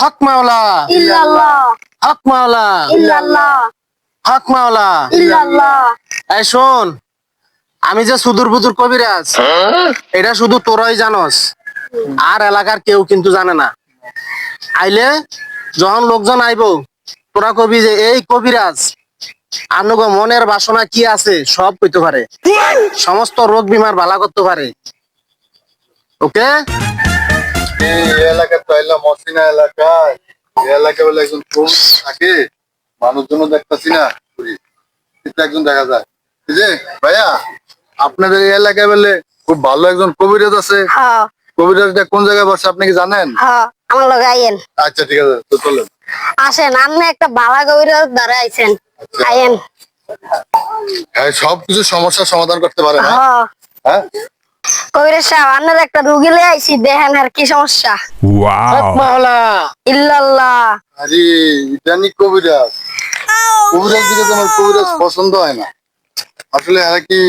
হক মাওলা। ইল্লাল্লাহ। হক মাওলা। ইল্লাল্লাহ। হক মাওলা। ইল্লাল্লাহ। এই শোন আমি যে সুদূর বুদুর কবিরাজ এটা শুধু তোরাই জানস। আর এলাকার কেউ কিন্তু জানে না। আইলে যখন লোকজন আইব তোরা কবি যে এই কবিরাজ আনুগ মনের বাসনা কি আছে সব কইতে পারে। সমস্ত রোগ বিমার ভালা করতে পারে। ওকে? এই এলাকার তো মসিনা এলাকায় এই এলাকায় বলে একজন কোচ থাকে মানুষজন দেখতেছি না। কিন্তু একজন দেখা যায়। এই যে ভাইয়া আপনাদের এই এলাকায় বলে খুব ভালো একজন কবিরাজ আছে। হ্যাঁ। কবিরাজটা কোন জায়গায় বসে আপনি কি জানেন? হ্যাঁ আমার লগে আইয়েন। আচ্ছা ঠিক আছে তো চলেন। আসেন আপনি একটা বালা গভীর দ্বারা আইছেন। আইয়েন। হ্যাঁ সব কিছু সমস্যার সমাধান করতে পারে হ্যাঁ? হ্যাঁ কবির সাহেব আপনার একটা রুগী লয়ে আইছি দেখেন আর কি সমস্যা। Wow. মাওলা। ইল্লাল্লাহ। আরে ইদানি কবিরাজ। কবিরাজ দিকে তো আমার কবিরাজ পছন্দ হয় না। আসলে এরা কি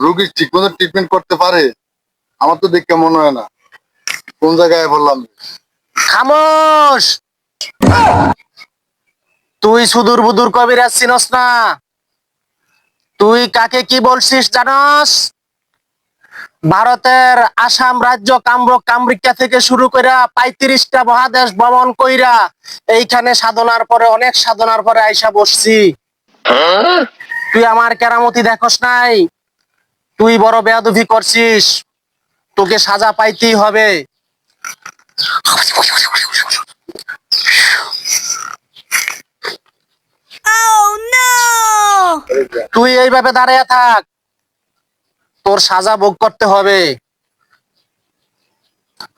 রোগীর ঠিক মতো ট্রিটমেন্ট করতে পারে? আমার তো দেখে মনে হয় না। কোন জায়গায় বললাম? খামোশ! তুই সুদূর বুদুর কবিরাজ চিনস না। তুই কাকে কি বলছিস জানস? ভারতের আসাম রাজ্য কামরূপ কামরিকা থেকে শুরু কইরা পঁয়ত্রিশটা মহাদেশ ভ্রমণ কইরা এইখানে সাধনার পরে অনেক সাধনার পরে আইসা বসছি। তুই আমার কেরামতি দেখস নাই? তুই বড় বেয়াদুভি করছিস। তোকে সাজা পাইতেই হবে। তুই এইভাবে দাঁড়িয়ে থাক। তোর সাজা ভোগ করতে হবে।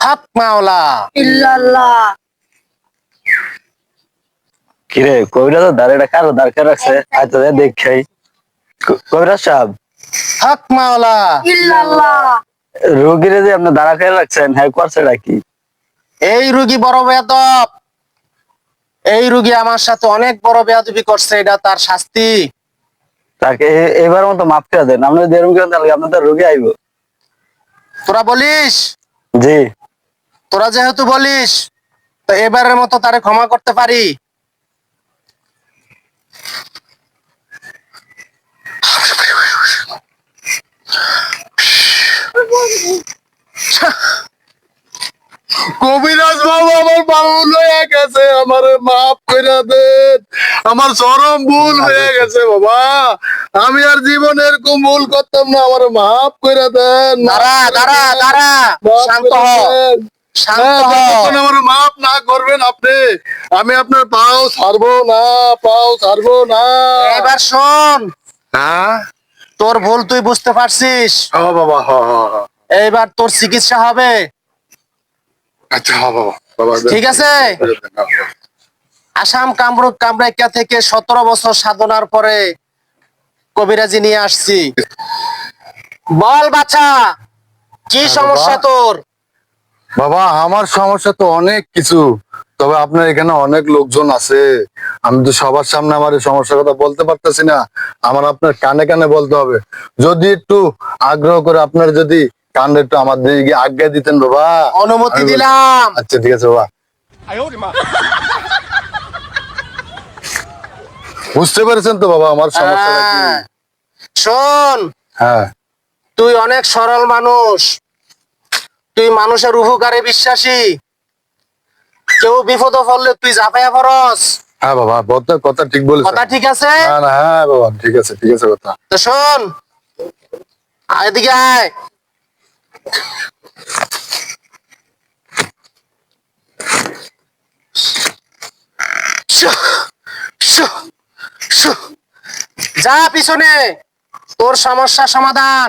হক মাওলা। ইল্লাল্লাহ। কিরে কবিরাজ দাঁড়িয়ে কারও দাঁড়িয়ে রাখছে আচ্ছা দেখাই। কবিরাজ সাহেব। হক মাওলা। ইল্লাল্লাহ। রোগীরে যে আপনি দাঁড়া খেয়ে রাখছেন হ্যাঁ করছে কি এই রুগী বড় বেয়াদব। এই রুগী আমার সাথে অনেক বড় বেয়াদবি করছে এটা তার শাস্তি। তাকে এবার মতো মাফ করে দেন। আপনি যদি এরকম করেন তাহলে আপনাদের রোগী আইব? তোরা বলিস? জি। তোরা যেহেতু বলিস তো এবারের মতো তারে ক্ষমা করতে পারি? আমার বাউল হয়ে গেছে আমার মাফ করে দেন। আমার চরম ভুল হয়ে গেছে বাবা। আমি আর জীবনে এরকম ভুল করতাম না আমার মাফ করে দেন দাঁড়া দাঁড়া দাঁড়া শান্ত হ আমার না করবেন আপনি আমি আপনার পাও ছাড়বো না পাও ছাড়বো না। এবার শোন। হ্যাঁ? তোর ভুল তুই বুঝতে পারছিস। বাবা হ। এইবার তোর চিকিৎসা হবে। আচ্ছা বাবা। ঠিক আছে? হ্যাঁ, হ্যাঁ। আসাম কামরূপ কামরাইকা থেকে সতেরো বছর সাধনার পরে কবিরাজি নিয়ে আসছি। বল বাচ্চা কি সমস্যা তোর? বাবা আমার সমস্যা তো অনেক কিছু তবে আপনার এখানে অনেক লোকজন আছে। আমি তো সবার সামনে আমার এই সমস্যার কথা বলতে পারতেছি না। আমার আপনার কানে কানে বলতে হবে। যদি একটু আগ্রহ করে আপনার যদি কানে একটু আমার দিকে আজ্ঞা দিতেন বাবা। অনুমতি দিলাম। আচ্ছা ঠিক আছে বাবা। বুঝতে পেরেছেন তো বাবা আমার সমস্যাটা কি? হ্যাঁ। শোন হ্যাঁ। তুই অনেক সরল মানুষ। তুই মানুষের উপকারে বিশ্বাসী। কেউ বিপদ পড়লে তুই জাপায়া ফরস। হ্যাঁ বাবা কথা কথা ঠিক বলেছেন। কথা ঠিক আছে? না না হ্যাঁ বাবা ঠিক আছে ঠিক আছে কথা। তো শোন এদিকে আয়। যা পিছনে তোর সমস্যা সমাধান।